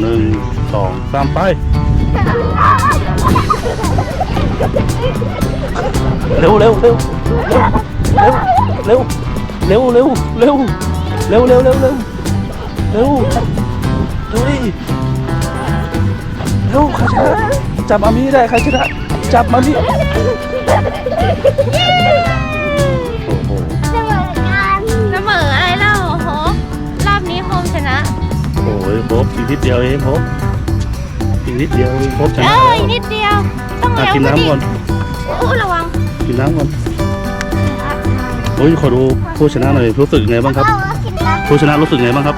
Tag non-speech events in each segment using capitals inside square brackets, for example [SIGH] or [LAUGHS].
หนึ่งสองสามไปเร็วเร็วเร็วเร็วเร็วเร็วเร็วเร็วเร็วเร็วเร็วเร็วดูดิเร็วใครชนะจับมามีได้ใครชนะจับมามี ดเดียวเองโบกอีกนิดเดียวเองโบกชนะเอ้ยแล้วนิดเดียวต้องอะเร็วกินกว่าน้ำก่อนอู้ระวังกินน้ำก่อนโอ้ยขอดูผู้ชนะหน่อยรู้สึกไงบ้างครับเอากินน้ำผู้ชนะรู้สึกไงบ้างครับ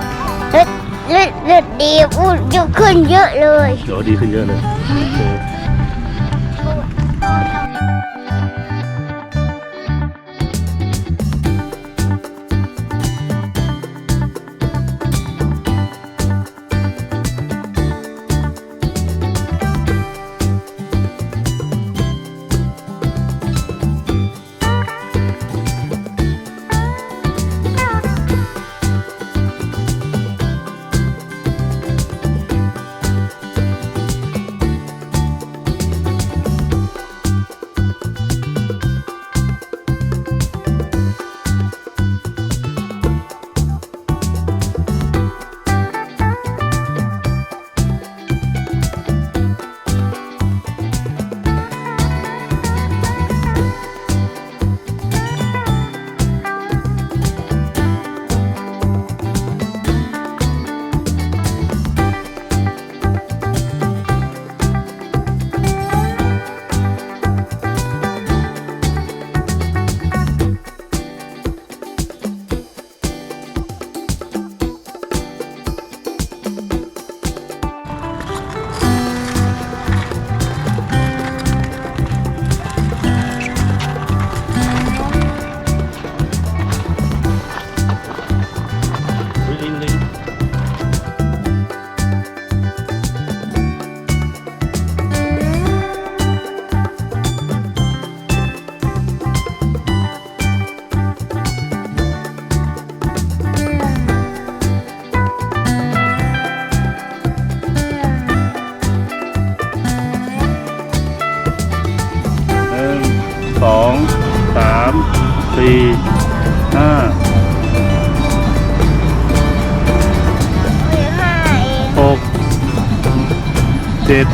เลือดเลือดเลือดดีพูดเยอะขึ้นเยอะเลยเดี๋ยวดีขึ้นเยอะเลยโอเคอุ๊ย สี่ห้าหกเจ็ด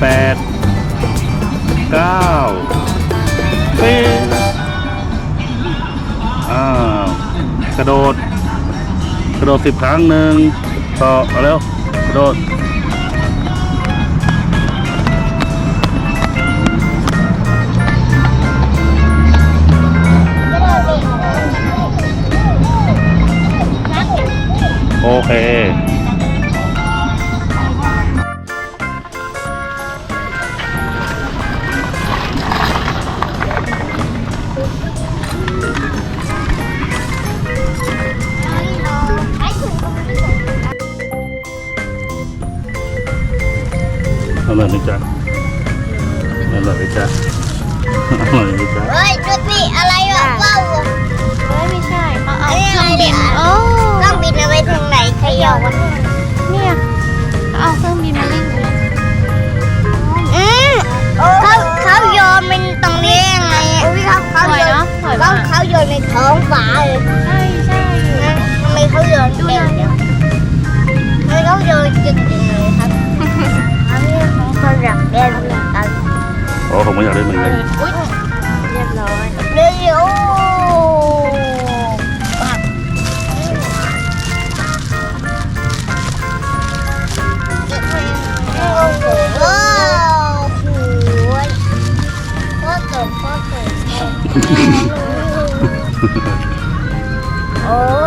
แปดเก้าสิบอ้าวกระโดด กระโดดสิบครั้งหนึ่งต่อเอาเร็วกระโดด โอเคไอ้ถุงอร่อยไหมจ๊ะอร่อยไหมจ๊ะอร่อยไหมจ๊ะเฮ้ยดูสิอะไรวะว้าว เฮ้ยไม่ใช่เขาเอาเอ้ยเครื่องบินอะไรเนี่ยโอ้ เครื่องบินเอาไปทางไหนเขย่าวันเนี่ยเขาเอาเครื่องบินมาเล่นกันอืมเขาเขาโยนเป็นตรงนี้ยังไงอะเขาสเขาวยโยนเนาะสวยเขามากเขาโยนในท้องฟ้าเลยใช่ใช่นะทำไมเขาโยนเก่งจังทำไมเขาโยนเก่งจังเลยครับอันนี้ของเขาอยากเล่นเหมือนกันโอ้ผมก็อยากได้เหมือนกัน อุ้ย [LAUGHS] 어.